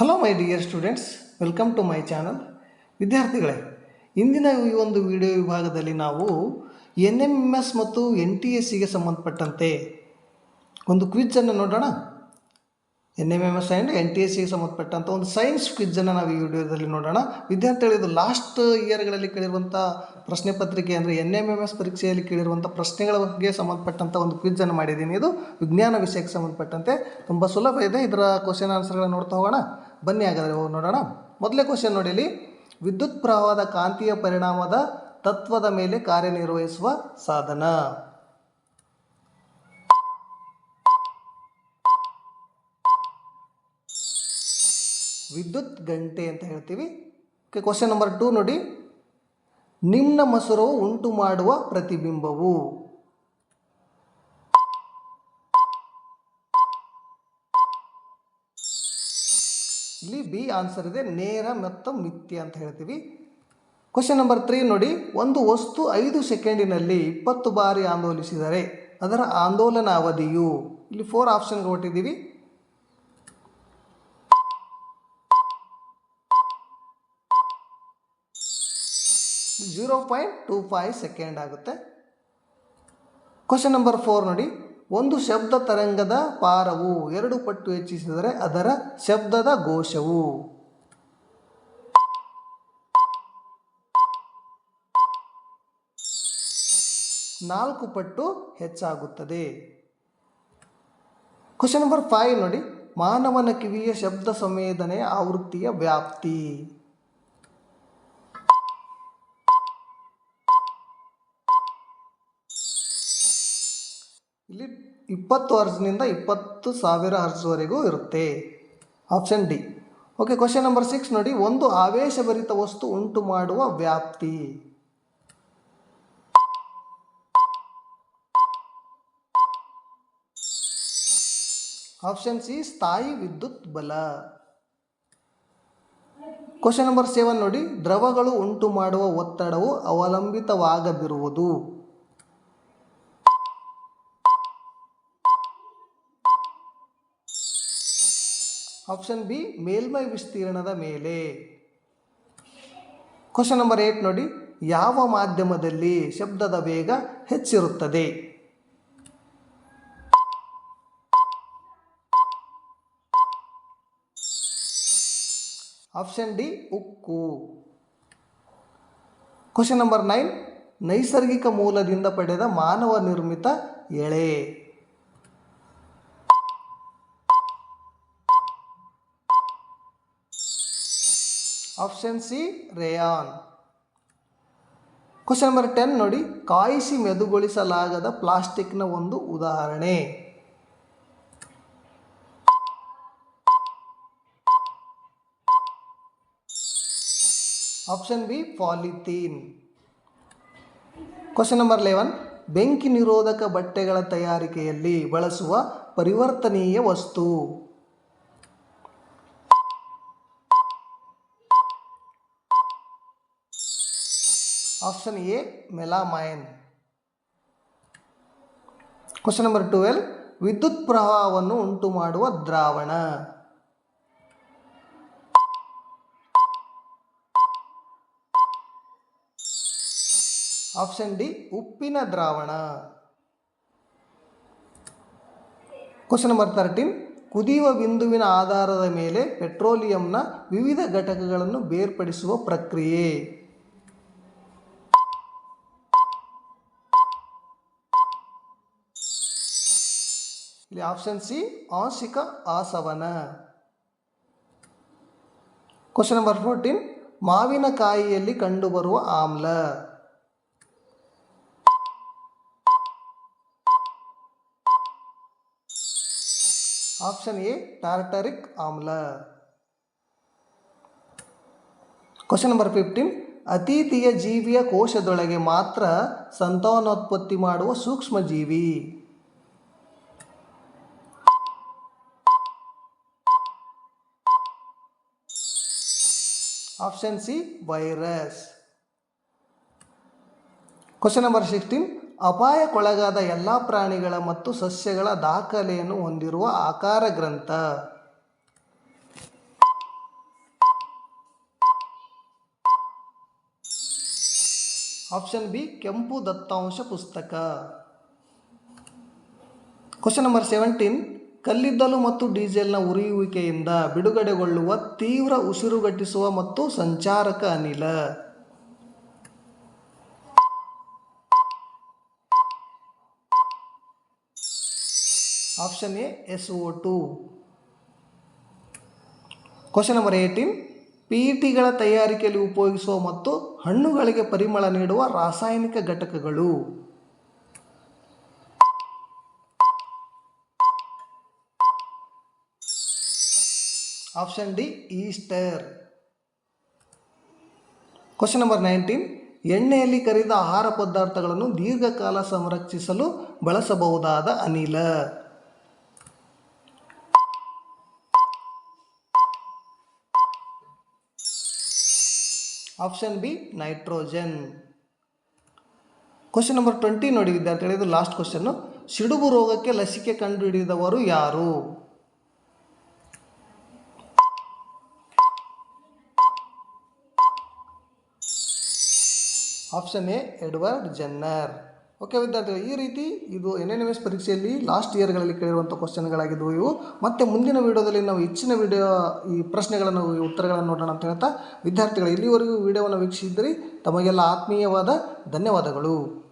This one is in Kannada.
Hello my dear students welcome to my channel ವಿದ್ಯಾರ್ಥಿಗಳೇ, ಇಂದಿನ ಈ ಒಂದು ವಿಡಿಯೋ ವಿಭಾಗದಲ್ಲಿ ನಾವು ಎನ್ ಎಂ ಎಸ್ ಮತ್ತು ಎನ್ ಟಿ ಎಸ್ ಸಿಗೆ ಸಂಬಂಧಪಟ್ಟಂತೆ ಒಂದು ಕ್ವಿಜ್ಜನ್ನು ನೋಡೋಣ. N M M S and N T S ಸಿಗೆ ಸಂಬಂಧಪಟ್ಟಂಥ ಒಂದು ಸೈನ್ಸ್ ಕ್ವಿಜ್ಜನ್ನು ನಾವು ಈ ವಿಡಿಯೋದಲ್ಲಿ ನೋಡೋಣ. ವಿದ್ಯಾರ್ಥಿಗಳು, ಇದು ಲಾಸ್ಟ್ ಇಯರ್ಗಳಲ್ಲಿ ಕೇಳಿರುವಂಥ ಪ್ರಶ್ನೆ ಪತ್ರಿಕೆ ಅಂದರೆ ಎನ್ ಎಂ ಎಂ ಎಸ್ ಪರೀಕ್ಷೆಯಲ್ಲಿ ಕೇಳಿರುವಂಥ ಪ್ರಶ್ನೆಗಳ ಬಗ್ಗೆ ಸಂಬಂಧಪಟ್ಟಂಥ ಒಂದು ಕ್ವಿಜ್ಜನ್ನು ಮಾಡಿದ್ದೀನಿ. ಇದು ವಿಜ್ಞಾನ ವಿಷಯಕ್ಕೆ ಸಂಬಂಧಪಟ್ಟಂತೆ. ತುಂಬ ಸುಲಭ ಇದೆ. ಇದರ ಕ್ವಶನ್ ಆನ್ಸರ್ಗಳನ್ನ ನೋಡ್ತಾ ಹೋಗೋಣ. ಬನ್ನಿ ಹಾಗಾದರೆ ಹೋಗಿ ನೋಡೋಣ. ಮೊದಲೇ ಕ್ವಶನ್ ನೋಡಿ ಇಲ್ಲಿ ವಿದ್ಯುತ್ ಪ್ರವಾಹದ ಕಾಂತೀಯ ಪರಿಣಾಮದ ತತ್ವದ ಮೇಲೆ ಕಾರ್ಯನಿರ್ವಹಿಸುವ ಸಾಧನ. ವಿದ್ಯುತ್ ಗಂಟೆ ಅಂತ ಹೇಳ್ತೀವಿ. ಕ್ವಶನ್ ನಂಬರ್ ಟೂ ನೋಡಿ. ನಿಮ್ನ ಮಸೂರವು ಉಂಟು ಮಾಡುವ ಪ್ರತಿಬಿಂಬವು. ಇಲ್ಲಿ ಬಿ ಆನ್ಸರ್ ಇದೆ, ನೇರ ಮತ್ತು ಮಿಥ್ಯ ಅಂತ ಹೇಳ್ತೀವಿ. ಕ್ವಶನ್ ನಂಬರ್ ತ್ರೀ ನೋಡಿ, ಒಂದು ವಸ್ತು ಐದು ಸೆಕೆಂಡಿನಲ್ಲಿ ಇಪ್ಪತ್ತು ಬಾರಿ ಆಂದೋಲಿಸಿದರೆ ಅದರ ಆಂದೋಲನ ಅವಧಿಯು, ಇಲ್ಲಿ ಫೋರ್ ಆಪ್ಷನ್ ಕೊಟ್ಟಿದ್ದೀವಿ. Zero point two five second ಆಗುತ್ತೆ. ಕ್ವಶನ್ ನಂಬರ್ ಫೋರ್ ನೋಡಿ ಒಂದು ಶಬ್ದ ತರಂಗದ ಪಾರವು ಎರಡು ಪಟ್ಟು ಹೆಚ್ಚಿಸಿದರೆ ಅದರ ಶಬ್ದದ ಘೋಷವು. ನಾಲ್ಕು ಪಟ್ಟು ಹೆಚ್ಚಾಗುತ್ತದೆ. ಕ್ವಶನ್ ನಂಬರ್ ಫೈವ್ ನೋಡಿ. ಮಾನವನ ಕಿವಿಯ ಶಬ್ದ ಸಂವೇದನೆಯ ಆವೃತ್ತಿಯ ವ್ಯಾಪ್ತಿ. ಇಪ್ಪತ್ತು ಹರ್ಜ್ನಿಂದ ಇಪ್ಪತ್ತು ಸಾವಿರ ಹರ್ಜ್ವರೆಗೂ ಇರುತ್ತೆ. Option D okay question number six ನೋಡಿ. ಒಂದು ಆವೇಶಭರಿತ ವಸ್ತು ಉಂಟು ಮಾಡುವ ವ್ಯಾಪ್ತಿ. ಆಪ್ಷನ್ ಸಿ ಸ್ಥಾಯಿ ವಿದ್ಯುತ್ ಬಲ. ಕ್ವಶನ್ ನಂಬರ್ ಸೆವೆನ್ ನೋಡಿ. ದ್ರವಗಳು ಉಂಟು ಮಾಡುವ ಒತ್ತಡವು ಅವಲಂಬಿತವಾಗದಿರುವುದು. ಆಪ್ಷನ್ ಬಿ ಮೇಲ್ಮೈ ವಿಸ್ತೀರ್ಣದ ಮೇಲೆ. ಕ್ವಶನ್ ನಂಬರ್ ಏಟ್ ನೋಡಿ. ಯಾವ ಮಾಧ್ಯಮದಲ್ಲಿ ಶಬ್ದದ ವೇಗ ಹೆಚ್ಚಿರುತ್ತದೆ? ಆಪ್ಷನ್ ಡಿ ಉಕ್ಕು. ಕ್ವಶನ್ ನಂಬರ್ ನೈನ್ ನೈಸರ್ಗಿಕ ಮೂಲದಿಂದ ಪಡೆದ ಮಾನವ ನಿರ್ಮಿತ ಎಳೆ. Option C rayon question number ten ನೋಡಿ, ಕಾಯಿಸಿ ಮೆದುಗೊಳಿಸಲಾಗದ ಪ್ಲಾಸ್ಟಿಕ್ನ ಒಂದು ಉದಾಹರಣೆ. Option B polythene question number eleven ಬೆಂಕಿ ನಿರೋಧಕ ಬಟ್ಟೆಗಳ ತಯಾರಿಕೆಯಲ್ಲಿ ಬಳಸುವ ಪರಿವರ್ತನೀಯ ವಸ್ತು. Option A melamine question number twelve ವಿದ್ಯುತ್ ಪ್ರವಾಹವನ್ನು ಉಂಟು ಮಾಡುವ ದ್ರಾವಣ. ಆಪ್ಷನ್ ಡಿ ಉಪ್ಪಿನ ದ್ರಾವಣ. ಕ್ವಶನ್ ನಂಬರ್ ತರ್ಟೀನ್ ಕುದಿಯುವ ಬಿಂದುವಿನ ಆಧಾರದ ಮೇಲೆ ಪೆಟ್ರೋಲಿಯಂನ ವಿವಿಧ ಘಟಕಗಳನ್ನು ಬೇರ್ಪಡಿಸುವ ಪ್ರಕ್ರಿಯೆ. ಇಲ್ಲಿ ಆಪ್ಷನ್ ಸಿ ಆಂಶಿಕ ಆಸವನ. ಕ್ವಶನ್ ನಂಬರ್ ಫೋರ್ಟೀನ್ ಮಾವಿನಕಾಯಿಯಲ್ಲಿ ಕಂಡುಬರುವ ಆಮ್ಲ. ಆಪ್ಷನ್ ಎ ಟಾರ್ಟರಿಕ್ ಆಮ್ಲ. ಕ್ವಶನ್ ನಂಬರ್ ಫಿಫ್ಟೀನ್ ಅತೀತಿಯ ಜೀವಿಯ ಕೋಶದೊಳಗೆ ಮಾತ್ರ ಸಂತಾನೋತ್ಪತ್ತಿ ಮಾಡುವ ಸೂಕ್ಷ್ಮ option C virus question number sixteen ಅಪಾಯಕ್ಕೊಳಗಾದ ಎಲ್ಲ ಪ್ರಾಣಿಗಳ ಮತ್ತು ಸಸ್ಯಗಳ ದಾಖಲೆಯನ್ನು ಹೊಂದಿರುವ ಆಕಾರ ಗ್ರಂಥ. ಆಪ್ಷನ್ ಬಿ ಕೆಂಪು ದತ್ತಾಂಶ ಪುಸ್ತಕ. ಕ್ವಶನ್ ನಂಬರ್ ಸೆವೆಂಟೀನ್ ಕಲ್ಲಿದ್ದಲು ಮತ್ತು ಡೀಸೆಲ್ನ ಉರಿಯುವಿಕೆಯಿಂದ ಬಿಡುಗಡೆಗೊಳ್ಳುವ ತೀವ್ರ ಉಸಿರುಗಟ್ಟಿಸುವ ಮತ್ತು ಸಂಚಾರಕ ಅನಿಲ. Option A, S O two. Question number eighteen, P ಟಿಗಳ ತಯಾರಿಕೆಯಲ್ಲಿ ಉಪಯೋಗಿಸುವ ಮತ್ತು ಹಣ್ಣುಗಳಿಗೆ ಪರಿಮಳ ನೀಡುವ ರಾಸಾಯನಿಕ ಘಟಕಗಳು. Option D ester question number nineteen ಎಣ್ಣೆಯಲ್ಲಿ ಕರಿದ ಆಹಾರ ಪದಾರ್ಥಗಳನ್ನು ದೀರ್ಘಕಾಲ ಸಂರಕ್ಷಿಸಲು ಬಳಸಬಹುದಾದ ಅನಿಲ. Option B nitrogen question number twenty ನೋಡಿ, ವಿದ್ಯಾರ್ಥಿಗಳು, ಇದು ಲಾಸ್ಟ್ ಕ್ವಶನ್ನು ಸಿಡುಬು ರೋಗಕ್ಕೆ ಲಸಿಕೆ ಕಂಡುಹಿಡಿದವರು ಯಾರು? Option A Edward Jenner okay ವಿದ್ಯಾರ್ಥಿಗಳು, ಈ ರೀತಿ ಇದು ಎನ್ ಎನ್ ಎಂ ಎಸ್ ಪರೀಕ್ಷೆಯಲ್ಲಿ ಲಾಸ್ಟ್ ಇಯರ್ಗಳಲ್ಲಿ ಕೇಳಿರುವಂಥ ಕ್ವಶನ್ಗಳಾಗಿದ್ದವು ಇವು. ಮತ್ತು ಮುಂದಿನ ವೀಡಿಯೋದಲ್ಲಿ ನಾವು ಹೆಚ್ಚಿನ ವಿಡಿಯೋ ಈ ಪ್ರಶ್ನೆಗಳನ್ನು, ಈ ಉತ್ತರಗಳನ್ನು ನೋಡೋಣ ಅಂತ ಹೇಳ್ತಾ, ವಿದ್ಯಾರ್ಥಿಗಳು, ಇಲ್ಲಿವರೆಗೂ ವಿಡಿಯೋವನ್ನು ವೀಕ್ಷಿಸಿದ್ರಿ ತಮಗೆಲ್ಲ ಆತ್ಮೀಯವಾದ ಧನ್ಯವಾದಗಳು.